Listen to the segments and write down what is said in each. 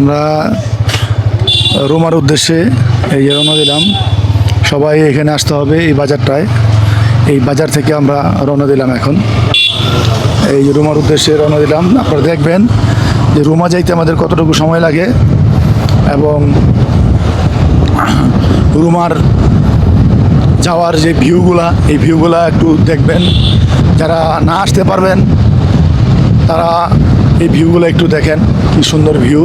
আমরা রোমার উদ্দেশ্যে এই রওনা দিলাম। সবাই এখানে আসতে হবে এই বাজারটায়। এই বাজার থেকে আমরা রওনা দিলাম এখন। এই রুমার উদ্দেশ্যে রওনা দিলাম। আপনারা দেখবেন যে রুমা যাইতে আমাদের কতটুকু সময় লাগে এবং রুমার যাওয়ার যে ভিউগুলা, এই ভিউগুলা একটু দেখবেন। যারা না আসতে পারবেন, তারা এই ভিউগুলো একটু দেখেন, কি সুন্দর ভিউ।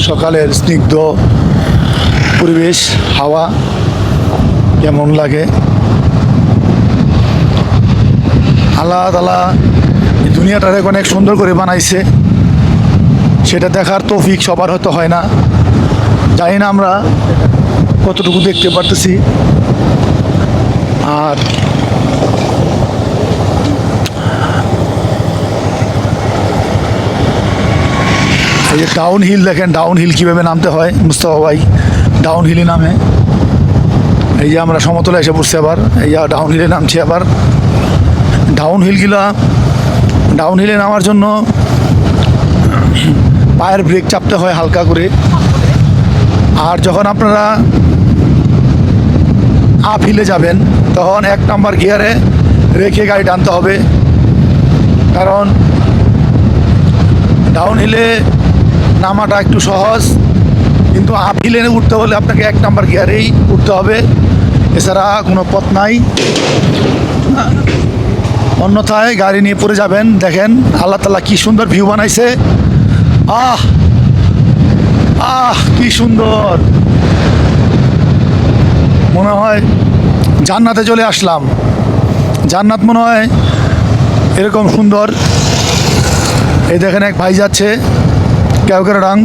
সকালের স্নিগ্ধ পরিবেশ, হাওয়া কেমন লাগে? আল্লাহ তালা দুনিয়াটারে অনেক সুন্দর করে বানাইছে। সেটা দেখার তৌফিক সবার হয়তো হয় না। জানি না আমরা কতটুকু দেখতে পারতেছি। আর এই যে ডাউন হিল দেখেন ডাউন হিল কীভাবে নামতে হয়, মুস্তফা ভাই ডাউন হিলে নামে। এই যে আমরা সমতলে এসে পড়ছি আবার, এই যে ডাউন হিলে নামছি আবার। ডাউন হিলগুলা ডাউন হিলে নামার জন্য পায়ের ব্রেক চাপতে হয় হালকা করে। আর যখন আপনারা আপ হিলে যাবেন, তখন এক নাম্বার গিয়ারে রেখে গাড়ি টানতে হবে। কারণ ডাউন হিলে নামাটা একটু সহজ, কিন্তু আপ হিলে উঠতে হলে আপনাকে এক নাম্বার গিয়ারেই উঠতে হবে। এছাড়া কোনো পথ নাই। অন্যথায় গাড়ি নিয়ে পড়ে যাবেন। দেখেন, আল্লাহ তালা কি সুন্দর ভিউ বানাইছে। আহ! আহ! কি সুন্দর! মনে হয় জান্নাতে চলে আসলাম। জান্নাত মনে হয় এরকম সুন্দর। এই দেখেন এক ভাই যাচ্ছে। কেউকেরাডাং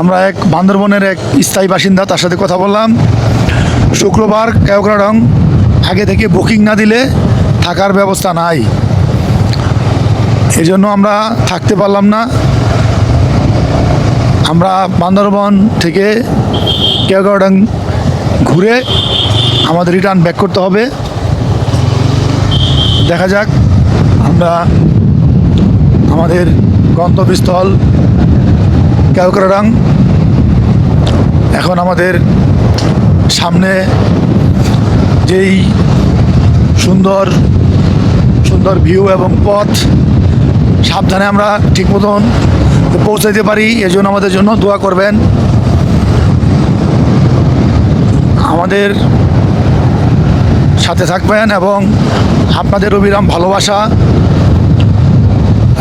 আমরা এক বান্দরবনের এক স্থায়ী বাসিন্দা, তার সাথে কথা বললাম। শুক্রবার কেউকেরাডাং আগে থেকে বুকিং না দিলে থাকার ব্যবস্থা নাই। এজন্য আমরা থাকতে পারলাম না। আমরা বান্দরবন থেকে কেওগাউডাং ঘুরে আমাদের রিটার্ন ব্যাক করতে হবে। দেখা যাক, আমরা আমাদের গন্তব্যস্থল কেওকরাডাং। এখন আমাদের সামনে যেই সুন্দর সুন্দর ভিউ এবং পথ, সাবধানে আমরা ঠিক মতন পৌঁছাইতে পারি, এজন্য আমাদের জন্য দোয়া করবেন। আমাদের সাথে থাকবেন এবং আপনাদের অবিরাম ভালোবাসা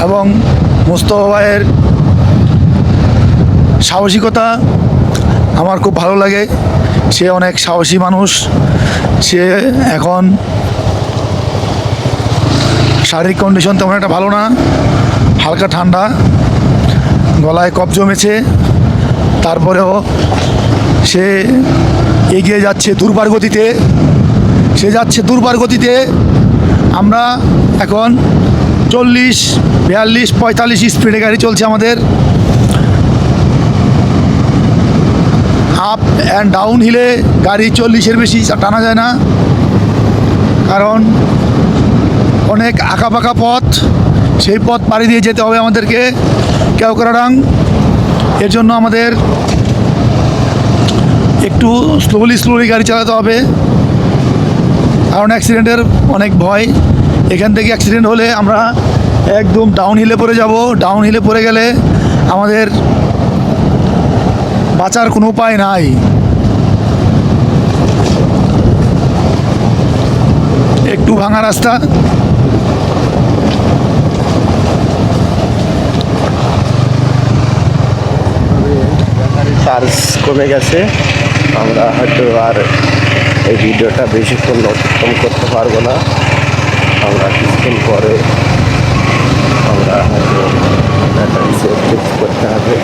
এবং মুস্তফা ভাইয়ের সাহসিকতা আমার খুব ভালো লাগে। সে অনেক সাহসী মানুষ। সে এখন শারীরিক কন্ডিশন তেমন একটা ভালো না। হালকা ঠান্ডা। গলায় কফ জমেছে। তারপরেও সে এগিয়ে যাচ্ছে দুর্বার গতিতে। সে যাচ্ছে দুর্বার গতিতে। আমরা এখন চল্লিশ, বিয়াল্লিশ, পঁয়তাল্লিশ স্পিডে গাড়ি চলছে আমাদের। আপ অ্যান্ড ডাউন হিলে গাড়ি চল্লিশের বেশি টানা যায় না। কারণ অনেক আঁকা পাকা পথ, সেই পথ পাড়ি দিয়ে যেতে হবে আমাদেরকে। কেওকরাডাং এর জন্য আমাদের একটু স্লোলি স্লোলি গাড়ি চালাতে হবে। কারণ অ্যাক্সিডেন্টের অনেক ভয়। এখান থেকে অ্যাক্সিডেন্ট হলে আমরা একদম ডাউন হিলে পড়ে যাব। ডাউন হিলে পড়ে গেলে আমাদের বাঁচার কোনো উপায় নাই। একটু ভাঙা রাস্তা। চার্জ কমে গেছে। আমরা হয়তো আর এই ভিডিওটা বেশিক্ষণ অতিক্রম করতে পারব না। আমরা কিছুক্ষণ পরে আমরা ফিক্স করতে হবে।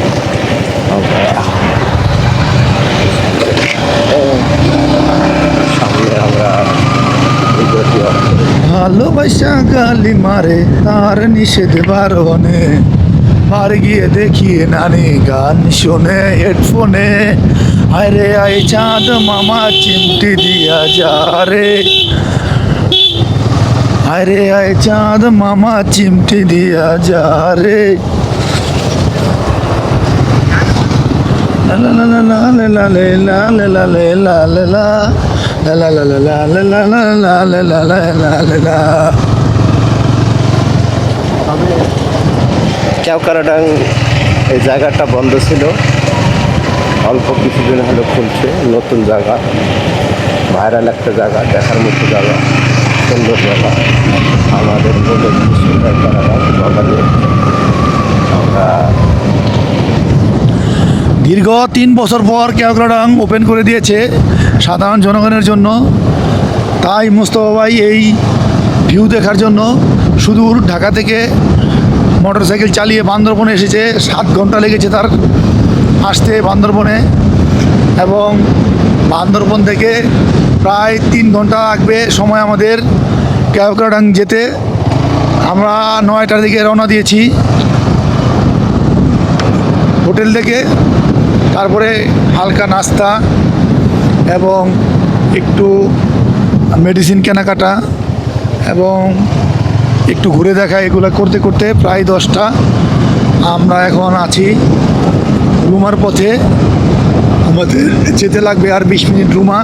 করে ভালোবাসা গালি মারে, তার নিষেধ বারণে। পার গিয়ে নানি গান হেডফোনে। আরে আই চাঁদ মামা, চিমটি দিয়া যা রে আরে আয় চাঁদ মামা চিমটি দিয়া যা রে কেওকারাডাং এই জায়গাটা বন্ধ ছিল অল্প কিছুদিন হলো খুলছে নতুন জায়গা ভাইরাল একটা জায়গা দেখার মতো জায়গা সুন্দর আমাদের বলে বাগানে আমরা দীর্ঘ তিন বছর পর কেওক্রাডাং ওপেন করে দিয়েছে সাধারণ জনগণের জন্য। তাই মুস্তফা ভাই এই ভিউ দেখার জন্য সুদূর ঢাকা থেকে মোটরসাইকেল চালিয়ে বান্দরবনে এসেছে। সাত ঘণ্টা লেগেছে তার আসতে বান্দরবনে এবং বান্দরবন থেকে প্রায় তিন ঘণ্টা লাগবে সময় আমাদের। কেওক্রাডাং যেতে আমরা নয়টার দিকে রওনা দিয়েছি। হোটেল থেকে, তারপরে হালকা নাস্তা এবং একটু মেডিসিন কেনাকাটা এবং একটু ঘুরে দেখা এগুলো করতে করতে প্রায় দশটা। আমরা এখন আছি রুমার পথে। আমাদের যেতে লাগবে আর বিশ মিনিট রুমা।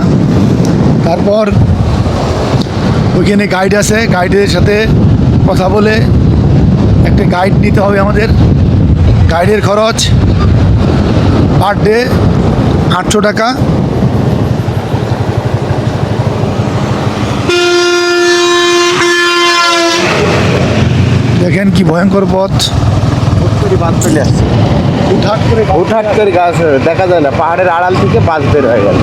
তারপর ওইখানে গাইড আছে গাইডের সাথে কথা বলে একটা গাইড নিতে হবে আমাদের। গাইডের খরচ পার ডে আটশো টাকা। দেখেন কি ভয়ঙ্কর পথ। বাদ চলে আসছে করে করে গাছ দেখা যায় না, পাহাড়ের আড়াল থেকে বাস বের হয়ে গেল।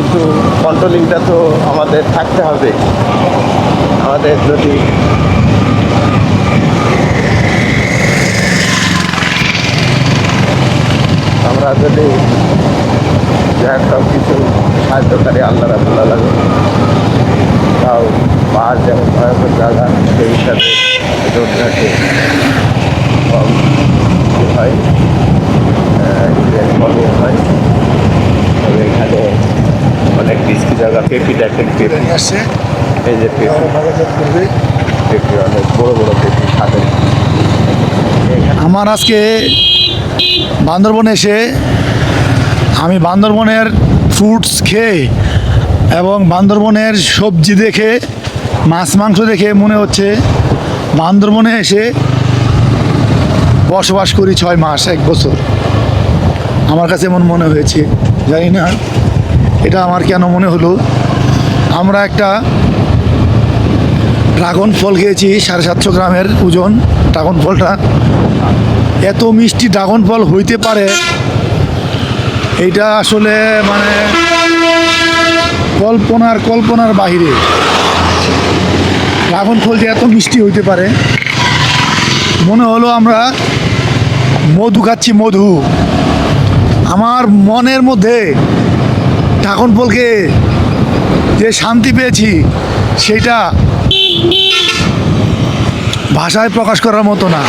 কিন্তু কন্ট্রোলিংটা তো আমাদের থাকতে হবে। আমাদের যদি আমরা যদি যা সব কিছু সাহায্যকারী আল্লাহ রাবুল্লাহ তাও পাহাড় যেমন ভয়ঙ্কর জায়গা, সেই হিসাবে রোডঘাটে কম হয় হয়, তবে এখানে অনেক রিস্কি জায়গা। পেপি। দেখেন পেপি আসছে। এই যে পেপি। পেপি অনেক বড় বড় পেপি খাবেন আমার আজকে বান্দরবনে এসে আমি বান্দরবনের ফ্রুটস খেয়ে এবং বান্দরবনের সবজি দেখে মাছ মাংস দেখে মনে হচ্ছে বান্দরবনে এসে বসবাস করি ছয় মাস এক বছর। আমার কাছে এমন মনে হয়েছে জানি না। এটা আমার কেন মনে হলো? আমরা একটা ড্রাগন ফল খেয়েছি, সাড়ে সাতশো গ্রামের ওজন ড্রাগন ফলটা এত মিষ্টি ড্রাগন ফল হইতে পারে, এইটা আসলে মানে কল্পনার কল্পনার বাহিরে। ড্রাগন ফল যে এত মিষ্টি হইতে পারে, মনে হলো আমরা মধু খাচ্ছি মধু। আমার মনের মধ্যে ড্রাগন ফলকে যে শান্তি পেয়েছি, সেটা ভাষায় প্রকাশ করার মতো না।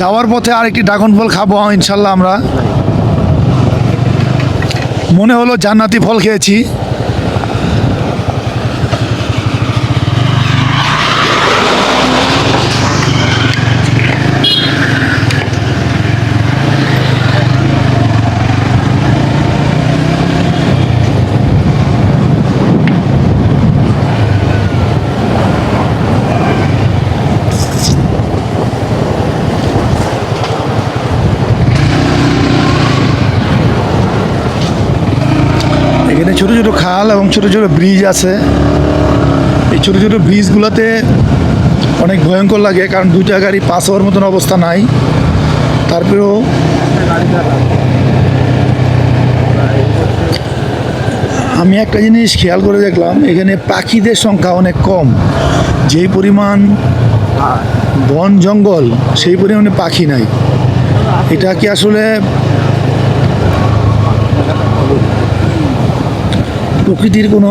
যাওয়ার পথে আরেকটি ড্রাগন ফল খাব ইনশাল্লাহ আমরা। মনে হলো জান্নাতি ফল খেয়েছি এখানে ছোট ছোট এবং ছোট ছোট ব্রিজ আছে। এই ছোটো ছোটো ব্রিজগুলোতে অনেক ভয়ঙ্কর লাগে, কারণ দুইটা গাড়ি পাস হওয়ার মতন অবস্থা নাই। তারপরেও আমি একটা জিনিস খেয়াল করে দেখলাম, এখানে পাখিদের সংখ্যা অনেক কম। যেই পরিমাণ বন জঙ্গল, সেই পরিমাণে পাখি নাই। এটা কি আসলে প্রকৃতির কোনো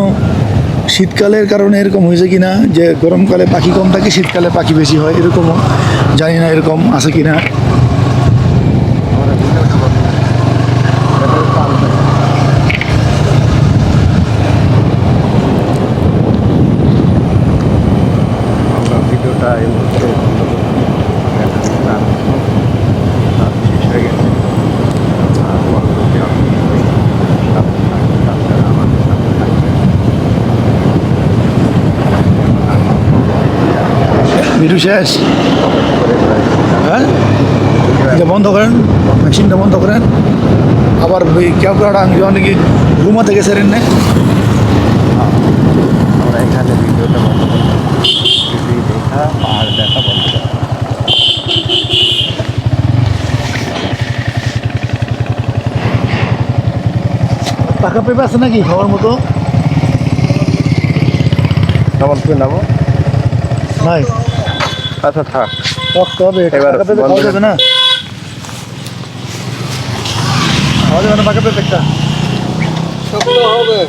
শীতকালের কারণে এরকম হয়েছে কি না যে গরমকালে পাখি কম থাকে, শীতকালে পাখি বেশি হয়, এরকমও জানি না এরকম আছে কি না ভিডিও শেষ? হ্যাঁ? এটা বন্ধ করেন মেশিনটা বন্ধ করেন। আবার ওই ক্যাবরাডাং যখন কি ঘুমাতে গেছে রেন আমরা এখানে ভিডিওটা বন্ধ করলাম দেখা বন্ধ টাকা পেপে আছে নাকি খাওয়ার মতো? তুমি নামো নাই আচ্ছা থাক। শক্ত হবে এবার খাওয়া যাবে না? খাওয়া যাবে না পাকা পেঁপেটা হবে